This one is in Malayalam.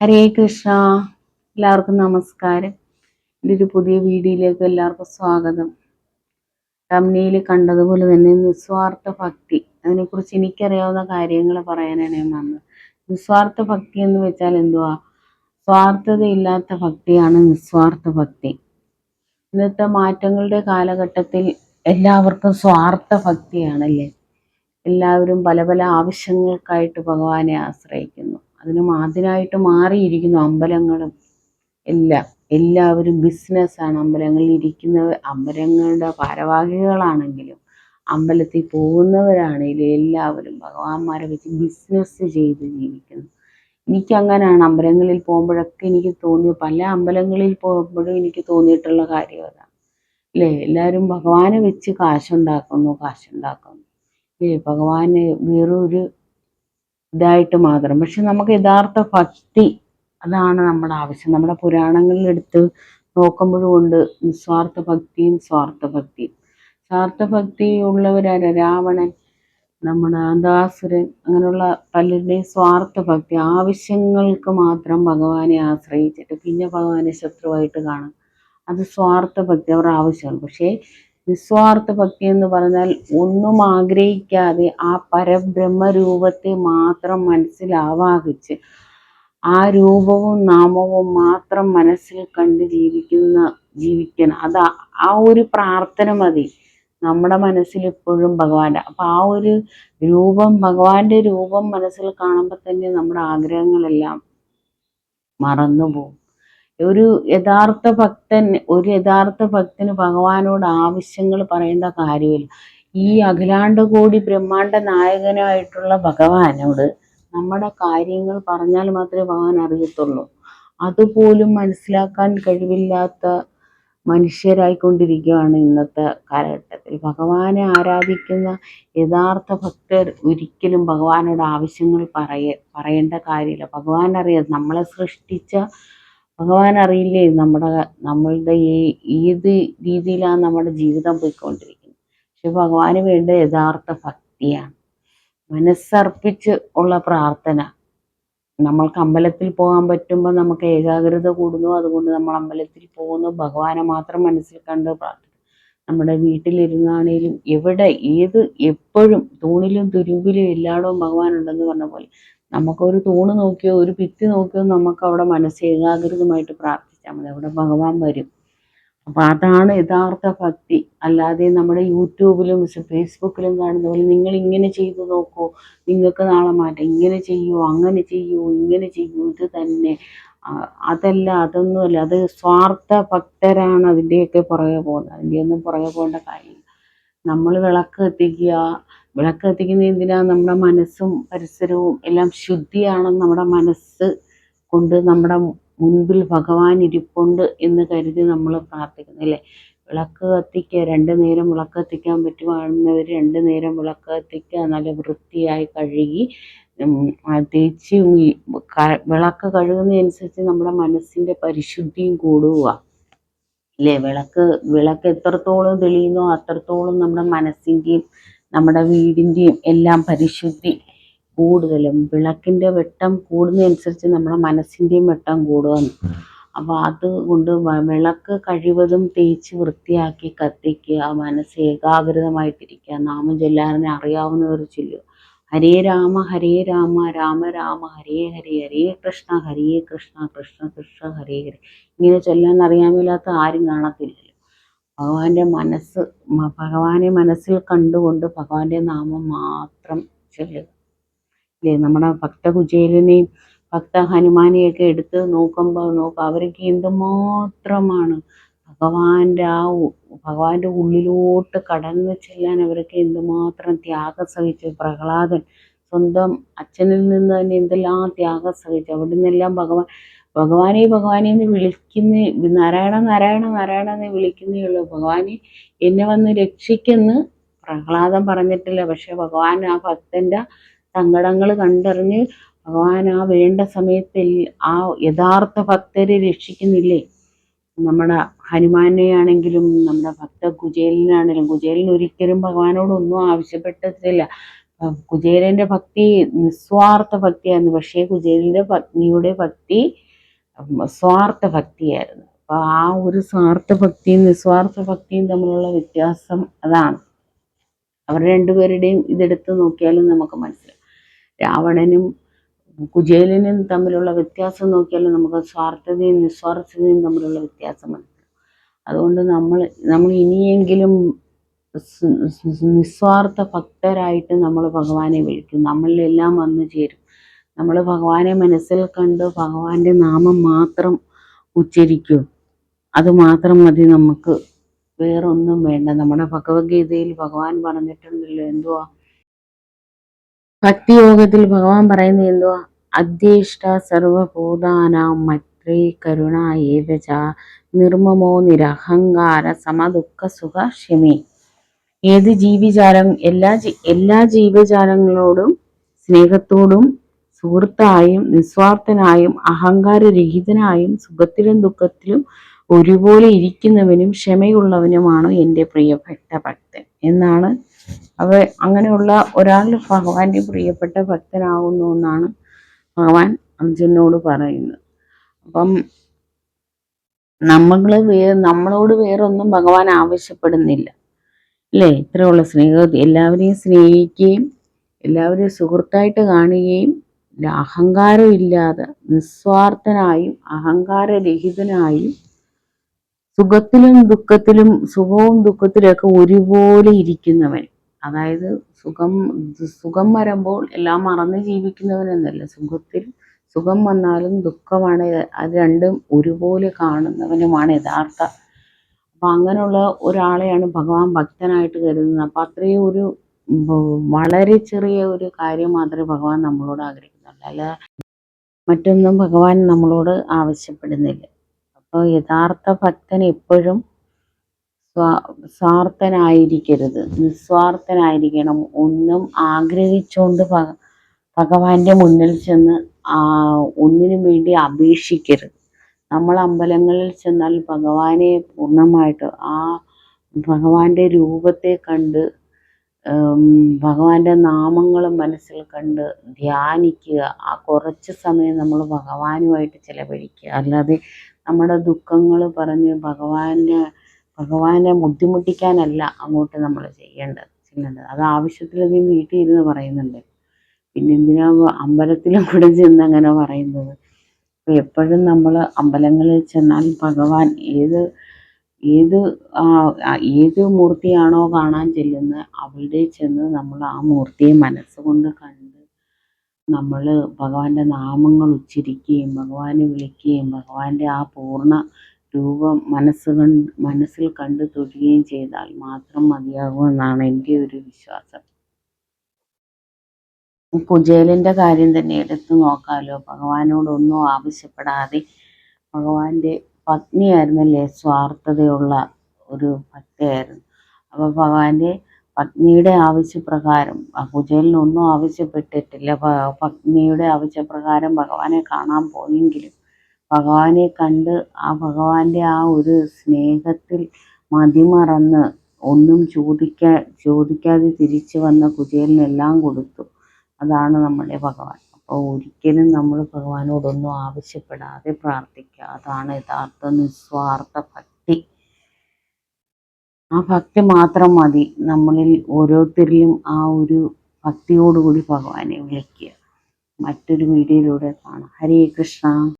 ഹരേ കൃഷ്ണ. എല്ലാവർക്കും നമസ്കാരം. എന്റെ ഒരു പുതിയ വീഡിയോയിലേക്ക് എല്ലാവർക്കും സ്വാഗതം. തമ്മിയിൽ കണ്ടതുപോലെ തന്നെ നിസ്വാർത്ഥ ഭക്തി. അതിനെക്കുറിച്ച് എനിക്കറിയാവുന്ന കാര്യങ്ങൾ പറയാനാണ് ഞാൻ വന്നത്. നിസ്വാർത്ഥ ഭക്തി എന്ന് വെച്ചാൽ എന്തുവാ? സ്വാർത്ഥതയില്ലാത്ത ഭക്തിയാണ് നിസ്വാർത്ഥ ഭക്തി. ഇന്നത്തെ മാറ്റങ്ങളുടെ കാലഘട്ടത്തിൽ എല്ലാവർക്കും സ്വാർത്ഥ ഭക്തിയാണല്ലേ? എല്ലാവരും പല പല ആവശ്യങ്ങൾക്കായിട്ട് ഭഗവാനെ ആശ്രയിക്കുന്നു. അതിന് അതിനായിട്ട് മാറിയിരിക്കുന്നു അമ്പലങ്ങളും. എല്ലാം എല്ലാവരും ബിസിനസ്സാണ്. അമ്പലങ്ങളിൽ ഇരിക്കുന്ന അമ്പലങ്ങളുടെ ഭാരവാഹികളാണെങ്കിലും അമ്പലത്തിൽ പോകുന്നവരാണെങ്കിലും എല്ലാവരും ഭഗവാന്മാരെ വെച്ച് ബിസിനസ് ചെയ്ത് ജീവിക്കുന്നു. എനിക്കങ്ങനെയാണ് അമ്പലങ്ങളിൽ പോകുമ്പോഴൊക്കെ എനിക്ക് തോന്നിയ പല അമ്പലങ്ങളിൽ പോകുമ്പോഴും എനിക്ക് തോന്നിയിട്ടുള്ള കാര്യം അതാണ്. അല്ലേ? എല്ലാവരും ഭഗവാനെ വെച്ച് കാശുണ്ടാക്കുന്നു കാശുണ്ടാക്കുന്നു. അല്ലേ? ഭഗവാന് വേറൊരു ഇതായിട്ട് മാത്രം. പക്ഷെ നമുക്ക് യഥാർത്ഥ ഭക്തി അതാണ് നമ്മുടെ ആവശ്യം. നമ്മുടെ പുരാണങ്ങളിൽ എടുത്ത് നോക്കുമ്പോഴും ഉണ്ട് നിസ്വാർത്ഥ ഭക്തിയും സ്വാർത്ഥ ഭക്തിയും. സ്വാർത്ഥ ഭക്തി ഉള്ളവരാര? രാവണൻ നമ്മുടെ ദാസുരൻ അങ്ങനെയുള്ള പലരുടെയും സ്വാർത്ഥ ഭക്തി. ആവശ്യങ്ങൾക്ക് മാത്രം ഭഗവാനെ ആശ്രയിച്ചിട്ട് പിന്നെ ഭഗവാനെ ശത്രുവായിട്ട് കാണും. അത് സ്വാർത്ഥ ഭക്തി അവരുടെ ആവശ്യമാണ്. പക്ഷേ നിസ്വാർത്ഥ ഭക്തി എന്ന് പറഞ്ഞാൽ ഒന്നും ആഗ്രഹിക്കാതെ ആ പരബ്രഹ്മരൂപത്തെ മാത്രം മനസ്സിലാവാഹിച്ച് ആ രൂപവും നാമവും മാത്രം മനസ്സിൽ കണ്ട് ജീവിക്കുന്ന ജീവിക്കണം അത് ആ ഒരു പ്രാർത്ഥന മതി. നമ്മുടെ മനസ്സിൽ എപ്പോഴും ഭഗവാന്റെ. അപ്പം ആ ഒരു രൂപം ഭഗവാന്റെ രൂപം മനസ്സിൽ കാണുമ്പോൾ തന്നെ നമ്മുടെ ആഗ്രഹങ്ങളെല്ലാം മറന്നു പോകും ഒരു യഥാർത്ഥ ഭക്തൻ ഒരു യഥാർത്ഥ ഭക്തന് ഭഗവാനോട് ആവശ്യങ്ങൾ പറയേണ്ട കാര്യമില്ല. ഈ അഖിലാണ്ട കോടി ബ്രഹ്മാണ്ട നായകനായിട്ടുള്ള ഭഗവാനോട് നമ്മുടെ കാര്യങ്ങൾ പറഞ്ഞാൽ മാത്രമേ ഭഗവാൻ അറിയത്തുള്ളൂ. അതുപോലും മനസ്സിലാക്കാൻ കഴിവില്ലാത്ത മനുഷ്യരായിക്കൊണ്ടിരിക്കുകയാണ് ഇന്നത്തെ കാലഘട്ടത്തിൽ. ഭഗവാനെ ആരാധിക്കുന്ന യഥാർത്ഥ ഭക്തർ ഒരിക്കലും ഭഗവാനോട് ആവശ്യങ്ങൾ പറയ പറയേണ്ട കാര്യമില്ല. ഭഗവാൻ അറിയാം നമ്മളെ സൃഷ്ടിച്ച ഭഗവാൻ അറിയില്ലേ നമ്മുടെ നമ്മളുടെ ഈ ഏത് രീതിയിലാണ് നമ്മുടെ ജീവിതം പോയിക്കൊണ്ടിരിക്കുന്നത്? പക്ഷെ ഭഗവാന് വേണ്ട യഥാർത്ഥ ഭക്തിയാണ്. മനസ്സർപ്പിച്ച് ഉള്ള പ്രാർത്ഥന. നമ്മൾക്ക് അമ്പലത്തിൽ പോകാൻ പറ്റുമ്പോൾ നമുക്ക് ഏകാഗ്രത കൂടുന്നു അതുകൊണ്ട് നമ്മൾ അമ്പലത്തിൽ പോകുന്നു. ഭഗവാനെ മാത്രം മനസ്സിൽ കണ്ട് പ്രാർത്ഥിക്കും. നമ്മുടെ വീട്ടിലിരുന്നാണേലും എവിടെ ഏത് എപ്പോഴും തൂണിലും തുരുമ്പിലും എല്ലായിടവും ഭഗവാൻ ഉണ്ടെന്ന് പറഞ്ഞ പോലെ നമുക്കൊരു തൂണ് നോക്കിയോ ഒരു ഭിത്തി നോക്കിയോ നമുക്ക് അവിടെ മനസ്സ് ഏകാഗ്രതമായിട്ട് പ്രാർത്ഥിച്ചാൽ മതി. അവിടെ ഭഗവാൻ വരും. അപ്പം അതാണ് യഥാർത്ഥ ഭക്തി. അല്ലാതെ നമ്മുടെ യൂട്യൂബിലും ഫേസ്ബുക്കിലും കാണുന്ന പോലെ നിങ്ങൾ ഇങ്ങനെ ചെയ്തു നോക്കൂ നിങ്ങൾക്ക് നാളെ മാറ്റം. ഇങ്ങനെ ചെയ്യൂ അങ്ങനെ ചെയ്യൂ ഇങ്ങനെ ചെയ്യൂ. ഇത് തന്നെ. അതല്ല അതൊന്നുമല്ല. അത് സ്വാർത്ഥ ഭക്തരാണ് അതിന്റെയൊക്കെ പുറകെ പോകുന്നത്. അതിന്റെയൊന്നും പുറകെ പോകേണ്ട കാര്യമില്ല. നമ്മൾ വിളക്ക് എത്തിക്കുക വിളക്ക് എത്തിക്കുന്ന എന്തിനാണ് നമ്മുടെ മനസ്സും പരിസരവും എല്ലാം ശുദ്ധിയാണെന്ന് നമ്മുടെ മനസ്സ് കൊണ്ട് നമ്മുടെ മുൻപിൽ ഭഗവാൻ ഇരിപ്പുണ്ട് എന്ന് കരുതി നമ്മൾ പ്രാർത്ഥിക്കുന്നു അല്ലേ? വിളക്ക് കത്തിക്കുക രണ്ട് നേരം വിളക്ക് കത്തിക്കാൻ പറ്റുവാണെന്നവർ രണ്ട് നേരം വിളക്ക് കത്തിക്കുക നല്ല വൃത്തിയായി കഴുകി തേച്ച് വിളക്ക് കഴുകുന്നതനുസരിച്ച് നമ്മുടെ മനസ്സിന്റെ പരിശുദ്ധിയും കൂടുക അല്ലേ? വിളക്ക് വിളക്ക് എത്രത്തോളം തെളിയുന്നോ അത്രത്തോളം നമ്മുടെ മനസ്സിന്റെയും നമ്മുടെ വീടിന്റെയും എല്ലാം പരിശുദ്ധി കൂടുതലും. വിളക്കിന്റെ വെട്ടം കൂടുന്നതനുസരിച്ച് നമ്മുടെ മനസ്സിന്റെയും വെട്ടം കൂടുവാണ്. അപ്പോൾ അതുകൊണ്ട് വിളക്ക് കഴിവതും തേച്ച് വൃത്തിയാക്കി കത്തിക്കുക മനസ്സ് ഏകാഗ്രതമായിട്ടിരിക്കുക. നാമം ചൊല്ലാറിനെ അറിയാവുന്നവർ ചൊല്ലുക. ഹരേ രാമ ഹരേ രാമ രാമ രാമ ഹരേ ഹരേ ഹരേ കൃഷ്ണ ഹരേ കൃഷ്ണ കൃഷ്ണ കൃഷ്ണ ഹരേ ഹരേ. ഇങ്ങനെ ചൊല്ലാൻ അറിയാമില്ലാത്ത ആരും കാണത്തില്ലല്ലോ ഭഗവാന്റെ മനസ്സ് ഭഗവാനെ മനസ്സിൽ കണ്ടുകൊണ്ട് ഭഗവാന്റെ നാമം മാത്രം ചൊല്ലുക. അല്ലേ നമ്മുടെ ഭക്തകുചേലിനെയും ഭക്ത ഹനുമാനെയൊക്കെ എടുത്ത് നോക്കുമ്പോൾ നോക്കുക അവരൊക്കെ എന്തുമാത്രമാണ് ഭഗവാന്റെ ആ ഭഗവാന്റെ ഉള്ളിലോട്ട് കടന്നു ചെല്ലാൻ അവരൊക്കെ എന്തുമാത്രം ത്യാഗം സഹിച്ചു. പ്രഹ്ലാദൻ സ്വന്തം അച്ഛനിൽ നിന്ന് തന്നെ എന്തെല്ലാം ത്യാഗം സഹിച്ചു. അവിടെ നിന്നെല്ലാം ഭഗവാൻ ഭഗവാനെ ഭഗവാനെ എന്ന് വിളിക്കുന്ന നാരായണ നാരായണ നാരായണ എന്ന് വിളിക്കുന്നേ ഉള്ളൂ. ഭഗവാനെ എന്നെ വന്ന് രക്ഷിക്കെന്ന് പ്രഹ്ലാദം പറഞ്ഞിട്ടില്ല. പക്ഷെ ഭഗവാൻ ആ ഭക്തന്റെ സങ്കടങ്ങൾ കണ്ടറിഞ്ഞ് ഭഗവാൻ ആ വേണ്ട സമയത്ത് ആ യഥാർത്ഥ ഭക്തരെ രക്ഷിക്കുന്നില്ലേ? നമ്മുടെ ഹനുമാനെ ആണെങ്കിലും നമ്മുടെ ഭക്ത കുചേലിനാണെങ്കിലും കുചേലൻ ഒരിക്കലും ഭഗവാനോട് ഒന്നും ആവശ്യപ്പെട്ടിട്ടില്ല കുചേലന്റെ ഭക്തി നിസ്വാർത്ഥ ഭക്തിയായിരുന്നു. പക്ഷേ കുചേലിന്റെ പത്നിയുടെ ഭക്തി സ്വാർത്ഥ ഭക്തിയായിരുന്നു. അപ്പോൾ ആ ഒരു സ്വാർത്ഥ ഭക്തിയും നിസ്വാർത്ഥ ഭക്തിയും തമ്മിലുള്ള വ്യത്യാസം അതാണ്. അവർ രണ്ടുപേരുടെയും ഇതെടുത്ത് നോക്കിയാലും നമുക്ക് മനസ്സിലാവും. രാവണനും കുചേലനും തമ്മിലുള്ള വ്യത്യാസം നോക്കിയാലും നമുക്ക് സ്വാർത്ഥതയും നിസ്വാർത്ഥതയും തമ്മിലുള്ള വ്യത്യാസം മനസ്സിലാവും. അതുകൊണ്ട് നമ്മൾ നമ്മൾ ഇനിയെങ്കിലും നിസ്വാർത്ഥ ഭക്തരായിട്ട് നമ്മൾ ഭഗവാനെ വിളിക്കും. നമ്മളിലെല്ലാം വന്നു ചേരും. നമ്മൾ ഭഗവാനെ മനസ്സിൽ കണ്ട് ഭഗവാന്റെ നാമം മാത്രം ഉച്ചരിക്കൂ. അത് മാത്രം മതി നമുക്ക്. വേറൊന്നും വേണ്ട. നമ്മുടെ ഭഗവത്ഗീതയിൽ ഭഗവാൻ പറഞ്ഞിട്ടുണ്ടല്ലോ എന്തുവാ? ഭക്തിയോഗത്തിൽ ഭഗവാൻ പറയുന്നത് എന്തുവാ? അധ്യേഷ്ട സർവഭൂതാനാം മൈത്രി കരുണ ഏവച നിർമ്മമോ നിരഹങ്കാര സമദുഃഖ സുഖ ക്ഷമി ഏത് ജീവിജാലം എല്ലാ എല്ലാ ജീവജാലങ്ങളോടും സ്നേഹത്തോടും സുഹൃത്തായും നിസ്വാർത്ഥനായും അഹങ്കാരരഹിതനായും സുഖത്തിലും ദുഃഖത്തിലും ഒരുപോലെ ഇരിക്കുന്നവനും ക്ഷമയുള്ളവനുമാണ് എന്റെ പ്രിയപ്പെട്ട ഭക്തൻ എന്നാണ് അവ അങ്ങനെയുള്ള ഒരാൾ ഭഗവാന്റെ പ്രിയപ്പെട്ട ഭക്തനാകുന്നു എന്നാണ് ഭഗവാൻ അർജുനോട് പറയുന്നത്. അപ്പം നമ്മൾ വേ നമ്മളോട് വേറൊന്നും ഭഗവാൻ ആവശ്യപ്പെടുന്നില്ല. അല്ലേ? ഇത്രയുള്ള സ്നേഹ എല്ലാവരെയും സ്നേഹിക്കുകയും എല്ലാവരെയും സുഹൃത്തായിട്ട് കാണുകയും അഹങ്കാരമില്ലാതെ നിസ്വാർത്ഥനായും അഹങ്കാരരഹിതനായും സുഖത്തിലും ദുഃഖത്തിലും സുഖവും ദുഃഖത്തിലൊക്കെ ഒരുപോലെ ഇരിക്കുന്നവൻ. അതായത് സുഖം സുഖം വരുമ്പോൾ എല്ലാം മറന്ന് ജീവിക്കുന്നവൻ എന്നല്ല. സുഖത്തിൽ സുഖം വന്നാലും ദുഃഖമാണ്. അത് രണ്ടും ഒരുപോലെ കാണുന്നവനുമാണ് യഥാർത്ഥ. അപ്പം അങ്ങനെയുള്ള ഒരാളെയാണ് ഭഗവാൻ ഭക്തനായിട്ട് കരുതുന്നത്. അപ്പം അത്രയും ഒരു വളരെ ചെറിയ ഒരു കാര്യം മാത്രമേ ഭഗവാൻ നമ്മളോട് ആഗ്രഹിക്കുന്നുള്ളൂ അല്ല മറ്റൊന്നും ഭഗവാൻ നമ്മളോട് ആവശ്യപ്പെടുന്നില്ല. അപ്പോൾ യഥാർത്ഥ ഭക്തൻ എപ്പോഴും സ്വാ സ്വാർത്ഥനായിരിക്കരുത്. നിസ്വാർത്ഥനായിരിക്കണം. ഒന്നും ആഗ്രഹിച്ചുകൊണ്ട് ഭഗ ഭഗവാന്റെ മുന്നിൽ ചെന്ന് ഒന്നിനു വേണ്ടി അപേക്ഷിക്കരുത്. നമ്മൾ അമ്പലങ്ങളിൽ ചെന്നാൽ ഭഗവാനെ പൂർണമായിട്ട് ആ ഭഗവാന്റെ രൂപത്തെ കണ്ട് ഭഗവാന്റെ നാമങ്ങൾ മനസ്സിൽ കണ്ട് ധ്യാനിക്കുക. ആ കുറച്ച് സമയം നമ്മൾ ഭഗവാനുമായിട്ട് ചിലവഴിക്കുക. അല്ലാതെ നമ്മുടെ ദുഃഖങ്ങൾ പറഞ്ഞ് ഭഗവാനെ ഭഗവാനെ ബുദ്ധിമുട്ടിക്കാനല്ല അങ്ങോട്ട് നമ്മൾ ചെയ്യേണ്ടത് ചെയ്യേണ്ടത് അത് ആവശ്യത്തിലധികം വീട്ടിൽ ഇരുന്ന് പറയുന്നുണ്ട്. പിന്നെ എന്തിനാ അമ്പലത്തിലും കൂടെ ചെന്ന് അങ്ങനെ പറയുന്നത്? അപ്പോൾ എപ്പോഴും നമ്മൾ അമ്പലങ്ങളിൽ ചെന്നാൽ ഭഗവാൻ ഏത് ഏത് ഏത് മൂർത്തിയാണോ കാണാൻ ചെല്ലുന്നത് അവിടെ ചെന്ന് നമ്മൾ ആ മൂർത്തിയെ മനസ്സുകൊണ്ട് കണ്ട് നമ്മൾ ഭഗവാന്റെ നാമങ്ങൾ ഉച്ചരിക്കുകയും ഭഗവാനെ വിളിക്കുകയും ഭഗവാന്റെ ആ പൂർണ രൂപം മനസ്സ് കണ്ട് മനസ്സിൽ കണ്ട് തൊഴുകയും ചെയ്താൽ മാത്രം മതിയാകുമെന്നാണ് എന്റെ ഒരു വിശ്വാസം. കുചേലന്റെ കാര്യം തന്നെ എടുത്തു നോക്കാമല്ലോ ഭഗവാനോടൊന്നും ആവശ്യപ്പെടാതെ ഭഗവാന്റെ പത്നിയായിരുന്നല്ലേ? സ്വാർത്ഥതയുള്ള ഒരു ഭക്തയായിരുന്നു അപ്പോൾ ഭഗവാന്റെ പത്നിയുടെ ആവശ്യപ്രകാരം കുചേലനൊന്നും ആവശ്യപ്പെട്ടിട്ടില്ല. പത്നിയുടെ ആവശ്യപ്രകാരം ഭഗവാനെ കാണാൻ പോയെങ്കിലും ഭഗവാനെ കണ്ട് ആ ഭഗവാന്റെ ആ ഒരു സ്നേഹത്തിൽ മതിമറന്ന് ഒന്നും ചോദിക്കാ ചോദിക്കാതെ തിരിച്ചു വന്ന കുചേലനെല്ലാം കൊടുത്തു. അതാണ് നമ്മുടെ ഭഗവാൻ. ഒരിക്കലും നമ്മൾ ഭഗവാനോടൊന്നും ആവശ്യപ്പെടാതെ പ്രാർത്ഥിക്കുക. അതാണ് യഥാർത്ഥ നിസ്വാർത്ഥ ഭക്തി. ആ ഭക്തി മാത്രം മതി. നമ്മളിൽ ഓരോരുത്തരിലും ആ ഒരു ഭക്തിയോടുകൂടി ഭഗവാനെ വിളിക്കുക. മറ്റൊരു വീഡിയോയിലൂടെ കാണാം. ഹരേ കൃഷ്ണ.